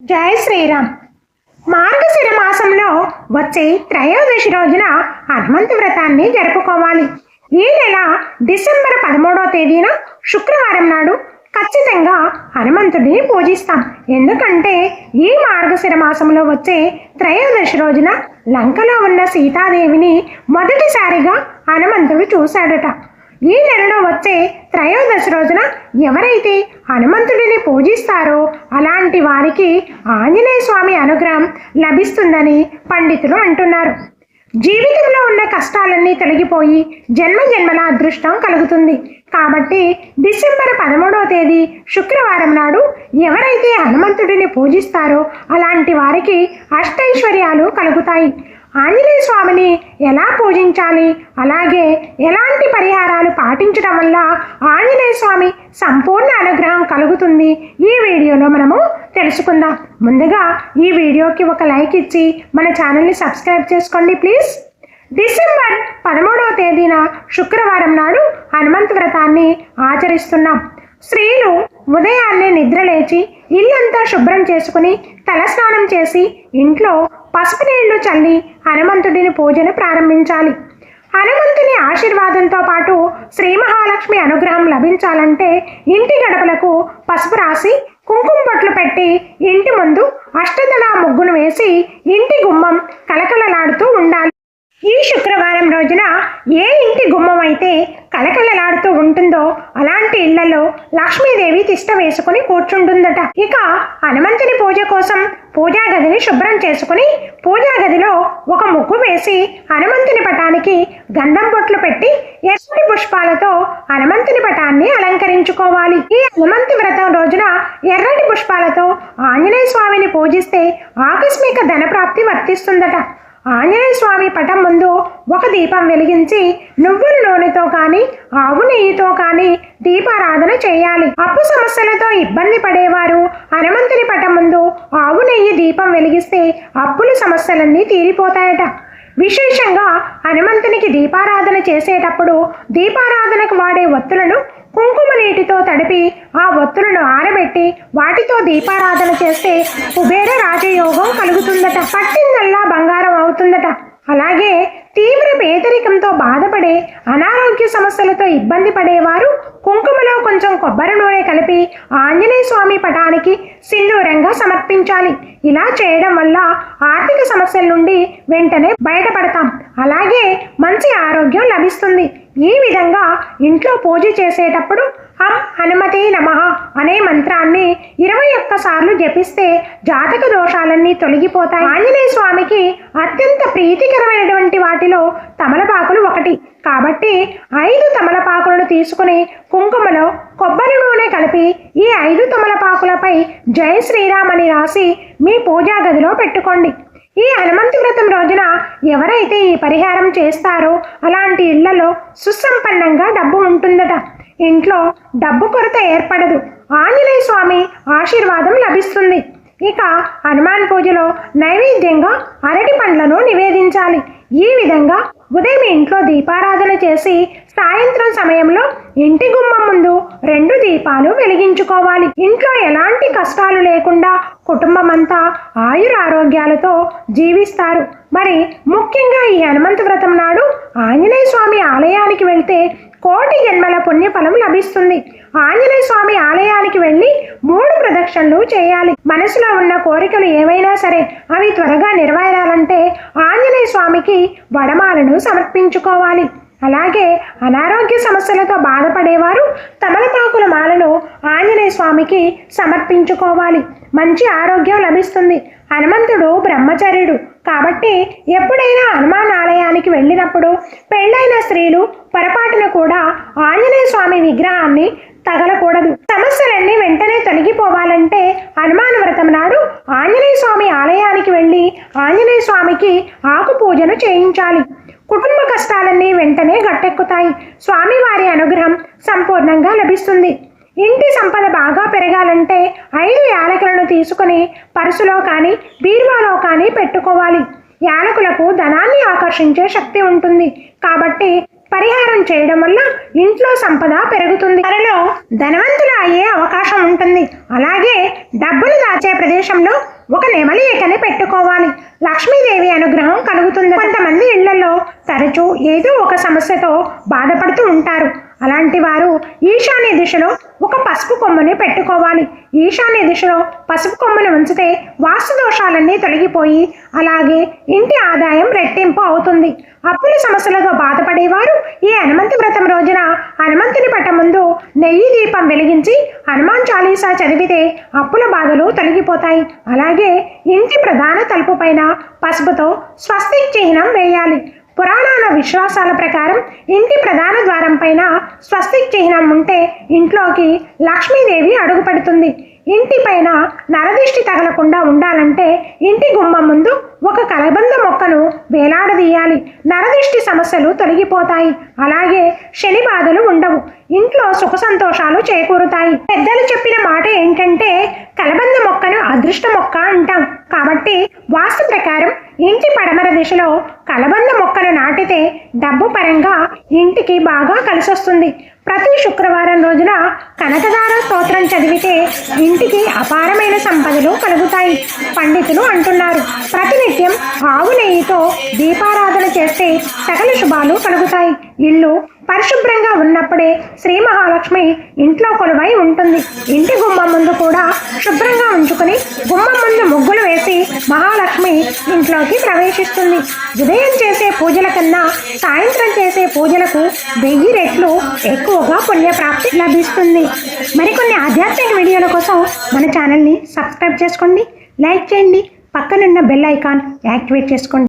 జయ శ్రీరామ్. మార్గశిర మాసంలో వచ్చే త్రయోదశి రోజున హనుమంత వ్రతాన్ని జరుపుకోవాలి. ఈ నెల డిసెంబర్ పదమూడవ తేదీన శుక్రవారం నాడు ఖచ్చితంగా హనుమంతుడిని పూజిస్తాం. ఎందుకంటే ఈ మార్గశిర మాసంలో వచ్చే త్రయోదశి రోజున లంకలో ఉన్న సీతాదేవిని మొదటిసారిగా హనుమంతుడు చూశాడట. ఈ నెలలో వచ్చే త్రయోదశి రోజున ఎవరైతే హనుమంతుడిని పూజిస్తారో అలాంటి వారికి ఆంజనేయ స్వామి అనుగ్రహం లభిస్తుందని పండితులు అంటున్నారు. జీవితంలో ఉన్న కష్టాలన్నీ తొలగిపోయి జన్మ జన్మల అదృష్టం కలుగుతుంది. కాబట్టి డిసెంబర్ పదమూడవ తేదీ శుక్రవారం నాడు ఎవరైతే హనుమంతుడిని పూజిస్తారో అలాంటి వారికి అష్టైశ్వర్యాలు కలుగుతాయి. ఆంజనేయ స్వామిని ఎలా పూజించాలి? అలాగే ఎలాంటి పరిహారాలు పాటించడం వల్ల ఆంజనేయ స్వామి సంపూర్ణ అనుగ్రహం కలుగుతుంది? ఈ వీడియోలో మనము తెలుసుకుందాం. ముందుగా ఈ వీడియోకి ఒక లైక్ ఇచ్చి మన ఛానల్ని సబ్స్క్రైబ్ చేసుకోండి ప్లీజ్. డిసెంబర్ పదమూడవ తేదీన శుక్రవారం నాడు హనుమంత వ్రతాన్ని ఆచరిస్తున్నాం. స్త్రీలు ఉదయాన్నే నిద్రలేచి ఇల్లంతా శుభ్రం చేసుకుని తలస్నానం చేసి ఇంట్లో పసుపు నీళ్ళు చల్లి హనుమంతుడిని పూజను ప్రారంభించాలి. హనుమంతుని ఆశీర్వాదంతో పాటు శ్రీ మహాలక్ష్మి అనుగ్రహం లభించాలంటే ఇంటి గడపలకు పసుపు రాసి కుంకుమ బొట్లు పెట్టి ఇంటి ముందు అష్టదళ ముగ్గును వేసి ఇంటి గుమ్మం కలకలలాడుతూ ఉండాలి. ఈ శుక్రవారం రోజున ఏ ఇంటి గుమ్మం అయితే కలకలలాడుతూ ఉంటుందో అలాంటి ఇళ్ళలో లక్ష్మీదేవి తిష్ట వేసుకుని కూర్చుంటుందట. ఇక హనుమంతుని పూజ కోసం పూజా గదిని శుభ్రం చేసుకుని పూజా గదిలో ఒక ముగ్గు వేసి హనుమంతుని పటానికి గంధం బొట్లు పెట్టి ఎర్రటి పుష్పాలతో హనుమంతుని పటాన్ని అలంకరించుకోవాలి. ఈ హనుమంతి వ్రతం రోజున ఎర్రటి పుష్పాలతో ఆంజనేయ స్వామిని పూజిస్తే ఆకస్మిక ధనప్రాప్తి వర్తిస్తుందట. ఆంజనేయ స్వామి పటం ముందు ఒక దీపం వెలిగించి నువ్వుల నూనెతో కానీ ఆవు నెయ్యితో కానీ దీపారాధన చేయాలి. అప్పు సమస్యలతో ఇబ్బంది పడేవారు హనుమంతుని పటం ముందు ఆవు నెయ్యి దీపం వెలిగిస్తే అప్పుల సమస్యలన్నీ తీరిపోతాయట. విశేషంగా హనుమంతునికి దీపారాధన చేసేటప్పుడు దీపారాధనకు వాడే ఒత్తులను కుంకుమ నీటితో తడిపి ఆ ఒత్తులను ఆరబెట్టి వాటితో దీపారాధన చేస్తే కుబేర రాజయోగం కలుగుతుందట. పట్టిందల్లా బంగారం అలాగే తీవ్ర పేదరికంతో బాధపడే అనారోగ్య సమస్యలతో ఇబ్బంది పడేవారు కుంకుమలో కొంచెం కొబ్బరి నూనె కలిపి ఆంజనేయ స్వామి పటానికి సింధూరంగా సమర్పించాలి. ఇలా చేయడం వల్ల ఆర్థిక సమస్యల నుండి వెంటనే బయటపడతాం. అలాగే మంచి ఆరోగ్యం లభిస్తుంది. ఈ విధంగా ఇంట్లో పూజ చేసేటప్పుడు హం హనుమతే నమ అనే మంత్రాన్ని ఇరవై ఒక్క సార్లు జపిస్తే జాతక దోషాలన్నీ తొలగిపోతాయి. ఆంజనేయ స్వామికి అత్యంత ప్రీతికరమైనటువంటి వాటిలో తమలపాకులు ఒకటి. కాబట్టి ఐదు తమలపాకులను తీసుకుని కుంకుమలో కొబ్బరి నూనె కలిపి ఈ ఐదు తమలపాకులపై జై శ్రీరామ్ అని రాసి మీ పూజా గదిలో పెట్టుకోండి. ఈ హనుమంతు వ్రతం రోజున ఎవరైతే ఈ పరిహారం చేస్తారో అలాంటి ఇళ్ళలో సుసంపన్నంగా డబ్బు ఉంటుందట. ఇంట్లో డబ్బు కొరత ఏర్పడదు. ఆంజనేయ స్వామి ఆశీర్వాదం లభిస్తుంది. ఇక హనుమాన్ పూజలో నైవేద్యంగా అరటి పండ్లను నివేదించాలి. ఈ విధంగా ఉదయం ఇంట్లో దీపారాధన చేసి సాయంత్రం సమయంలో ఇంటి గుమ్మం ముందు రెండు దీపాలు వెలిగించుకోవాలి. ఇంట్లో ఎలాంటి కష్టాలు లేకుండా కుటుంబం అంతా ఆయురారోగ్యాలతో జీవిస్తారు. మరి ముఖ్యంగా ఈ హనుమంత వ్రతం నాడు ఆంజనేయ స్వామి ఆలయానికి వెళ్తే కోటి జన్మల పుణ్యఫలం లభిస్తుంది. ఆంజనేయ స్వామి ఆలయానికి వెళ్ళి మూడు ప్రదక్షిణలు చేయాలి. మనసులో ఉన్న కోరికలు ఏవైనా సరే అవి త్వరగా నెరవేరాలంటే ఆంజనేయ స్వామికి వడమాలను సమర్పించుకోవాలి. అలాగే అనారోగ్య సమస్యలతో బాధపడేవారు తమలపాకుల మాలను ఆంజనేయ స్వామికి సమర్పించుకోవాలి. మంచి ఆరోగ్యం లభిస్తుంది. హనుమంతుడు బ్రహ్మచర్యుడు. కాబట్టి ఎప్పుడైనా హనుమాన్ ఆలయానికి వెళ్ళినప్పుడు పెళ్ళైన స్త్రీలు పొరపాటున కూడా ఆంజనేయ స్వామి విగ్రహాన్ని తగలకూడదు. సమస్యలన్నీ వెంటనే తొలగిపోవాలంటే హనుమాన్ వ్రతం నాడు ఆంజనేయ స్వామి ఆలయానికి వెళ్ళి ఆంజనేయ స్వామికి ఆకు పూజను చేయించాలి. కుటుంబ కష్టాలన్నీ వెంటనే గట్టెక్కుతాయి. స్వామివారి అనుగ్రహం సంపూర్ణంగా లభిస్తుంది. ఇంటి సంపద బాగా పెరగాలంటే ఐదు యాలకులను తీసుకుని పర్సులో కానీ బీరువాలో కానీ పెట్టుకోవాలి. యాలకులకు ధనాన్ని ఆకర్షించే శక్తి ఉంటుంది. కాబట్టి పరిహారం చేయడం వల్ల ఇంట్లో సంపద పెరుగుతుంది. త్వరలో ధనవంతులు అయ్యే అవకాశం ఉంటుంది. అలాగే డబ్బులు దాచే ప్రదేశంలో ఒక నెమలి ఈకని పెట్టుకోవాలి. లక్ష్మీదేవి అనుగ్రహం కలుగుతుంది. కొంతమంది ఇళ్ళలో తరచూ ఏదో ఒక సమస్యతో బాధపడుతూ ఉంటారు. అలాంటి వారు ఈశాన్య దిశలో ఒక పసుపు కొమ్మని పెట్టుకోవాలి. ఈశాన్య దిశలో పసుపు కొమ్మని ఉంచితే వాస్తు దోషాలన్నీ తొలగిపోయి అలాగే ఇంటి ఆదాయం రెట్టింపు అవుతుంది. అప్పుల సమస్యలతో బాధపడేవారు ఈ హనుమంతు వ్రతం రోజున హనుమంతుని పట్ట ముందు నెయ్యి దీపం వెలిగించి హనుమాన్ చాలీసా చదివితే అప్పుల బాధలు తొలగిపోతాయి. అలాగే ఇంటి ప్రధాన తలుపు పైన పసుపుతో స్వస్తిక్ చిహ్నం వేయాలి. పురాణాల విశ్వాసాల ప్రకారం ఇంటి ప్రధాన ద్వారం పైన స్వస్తిక్ చిహ్నం ఉంటే ఇంట్లోకి లక్ష్మీదేవి అడుగుపెడుతుంది. ఇంటి పైన నరదిష్టి తగలకుండా ఉండాలంటే ఇంటి గుమ్మం ముందు ఒక కలబంద మొక్కను వేలాడదీయాలి. నరదిష్టి సమస్యలు తొలగిపోతాయి. అలాగే శని బాధలు ఉండవు. ఇంట్లో సుఖ సంతోషాలు చేకూరుతాయి. పెద్దలు చెప్పిన మాట ఏంటంటే అదృష్ట మొక్క అంటాం. కాబట్టి వాస్తు ప్రకారం ఇంటి పడమర దిశలో కలబంద మొక్కను నాటితే డబ్బు పరంగా ఇంటికి బాగా కలిసొస్తుంది. ప్రతి శుక్రవారం రోజున కనకదార స్తోత్రం చదివితే ఇంటికి అపారమైన సంపదలు కలుగుతాయి. పండితులు అంటున్నారు. ప్రతినిత్యం ఆవు నెయ్యితో దీపారాధన చేస్తే సకల శుభాలు కలుగుతాయి. ఇల్లు పరిశుభ్రంగా ఉన్నప్పుడే శ్రీ మహాలక్ష్మి ఇంట్లో కొలువై ఉంటుంది. ఇంటి గుమ్మం ముందు కూడా శుభ్రంగా ఉంచుకుని గుమ్మం ముందు ముగ్గులు వేసి మహాలక్ష్మి ఇంట్లోకి ప్రవేశిస్తుంది. ఉదయం చేసే పూజల కన్నా సాయంత్రం చేసే పూజలకు వెయ్యి రెట్లు ఎక్కువగా పుణ్యప్రాప్తి లభిస్తుంది. మరికొన్ని ఆధ్యాత్మిక వీడియోల కోసం మన ఛానల్ని సబ్స్క్రైబ్ చేసుకోండి. లైక్ చేయండి. పక్కనున్న బెల్ ఐకాన్ యాక్టివేట్ చేసుకోండి.